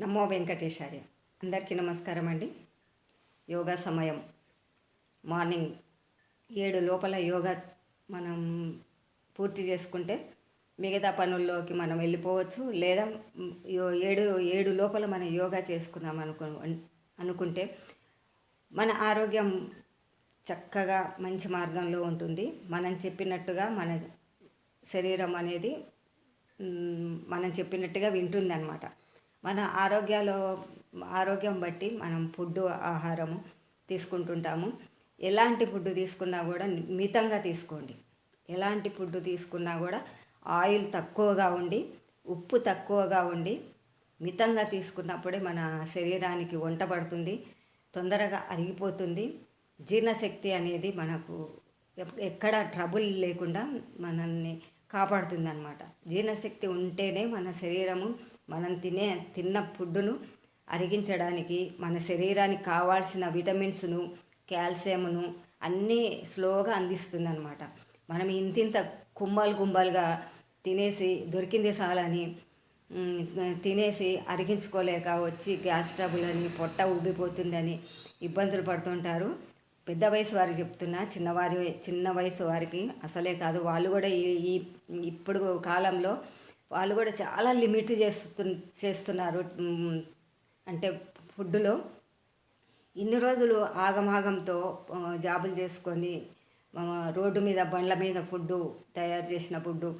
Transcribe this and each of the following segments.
నమో వెంకటేశాయ. అందరికీ నమస్కారం అండి. యోగా సమయం. మార్నింగ్ ఏడు లోపల యోగా మనం పూర్తి చేసుకుంటే మిగతా పనుల్లోకి మనం వెళ్ళిపోవచ్చు. లేదా ఏడు ఏడు లోపల మనం యోగా చేసుకున్నాం అనుకు అనుకుంటే మన ఆరోగ్యం చక్కగా మంచి మార్గంలో ఉంటుంది. మనం చెప్పినట్టుగా మన శరీరం అనేది మనం చెప్పినట్టుగా వింటుంది అనమాట మన ఆరోగ్యాలో ఆరోగ్యం బట్టి మనం ఫుడ్ ఆహారము తీసుకుంటుంటాము. ఎలాంటి ఫుడ్ తీసుకున్నా కూడా మితంగా తీసుకోండి. ఎలాంటి ఫుడ్ తీసుకున్నా కూడా ఆయిల్ తక్కువగా ఉండి ఉప్పు తక్కువగా ఉండి మితంగా తీసుకున్నప్పుడే మన శరీరానికి వంట పడుతుంది తొందరగా అరిగిపోతుంది. జీర్ణశక్తి అనేది మనకు ఎక్కడ ట్రబుల్ లేకుండా మనల్ని కాపాడుతుందనమాట జీర్ణశక్తి ఉంటేనే మన శరీరము మనం తినే తిన్న ఫుడ్డును అరిగించడానికి మన శరీరానికి కావాల్సిన విటమిన్స్ను కాల్షియంను అన్నీ స్లోగా అందిస్తుంది అనమాట మనం ఇంతింత కుమ్మాలు గుంబాలుగా తినేసి దొరికింది చాలని తినేసి అరిగించుకోలేక వచ్చి గ్యాస్ ట్రబుల్ అని పొట్ట ఉబ్బిపోతుందని ఇబ్బందులు పడుతుంటారు. పెద్ద వయసు వారికి చెప్తున్నా చిన్నవారి చిన్న వయసు వారికి అసలే కాదు. వాళ్ళు కూడా ఈ ఇప్పుడు కాలంలో వాళ్ళు కూడా చాలా లిమిట్ చేస్తు చేస్తున్నారు. అంటే ఫుడ్లో ఇన్ని రోజులు ఆగమాగంతో జాబులు చేసుకొని రోడ్డు మీద బండ్ల మీద ఫుడ్డు తయారు చేసిన ఫుడ్డు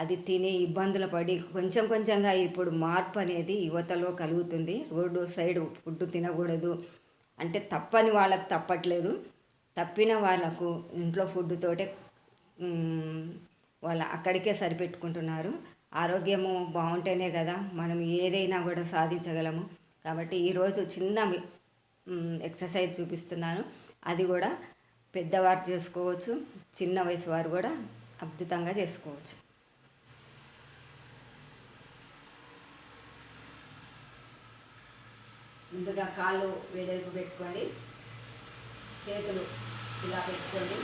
అది తిని ఇబ్బందులు పడి కొంచెం కొంచెంగా ఇప్పుడు మార్పు అనేది యువతలో కలుగుతుంది. రోడ్డు సైడ్ ఫుడ్ తినకూడదు. అంటే తప్పని వాళ్ళకి తప్పట్లేదు. తప్పిన వాళ్ళకు ఇంట్లో ఫుడ్ తోటే వాళ్ళ అక్కడికే సరిపెట్టుకుంటున్నారు. ఆరోగ్యము బాగుంటేనే కదా మనం ఏదైనా కూడా సాధించగలము. కాబట్టి ఈరోజు చిన్న ఎక్సర్సైజ్ చూపిస్తున్నాను. అది కూడా పెద్దవారు చేసుకోవచ్చు చిన్న వయసు వారు కూడా అద్భుతంగా చేసుకోవచ్చు. ముందుగా కాళ్ళు వెడల్పు పెట్టుకోండి. చేతులు ఇలా పెట్టుకోండి.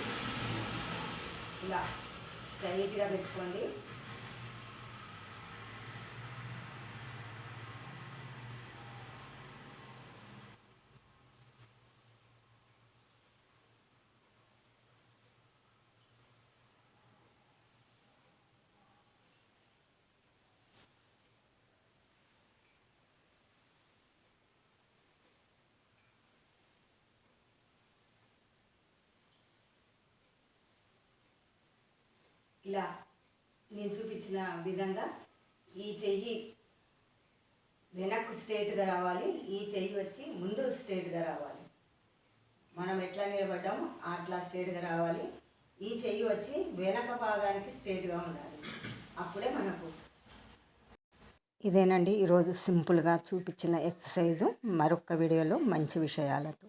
ఇలా స్ట్రైట్గా పెట్టుకోండి. ఇలా నేను చూపించిన విధంగా ఈ చెయ్యి వెనక్కు స్ట్రేట్గా రావాలి. ఈ చెయ్యి వచ్చి ముందు స్ట్రేట్గా రావాలి. మనం ఎట్లా నిలబడ్డామో అట్లా స్ట్రేట్గా రావాలి. ఈ చెయ్యి వచ్చి వెనక భాగానికి స్ట్రేట్గా ఉండాలి. అప్పుడే మనకు ఇదేనండి. ఈరోజు సింపుల్గా చూపించిన ఎక్సర్సైజు. మరొక వీడియోలో మంచి విషయాలతో.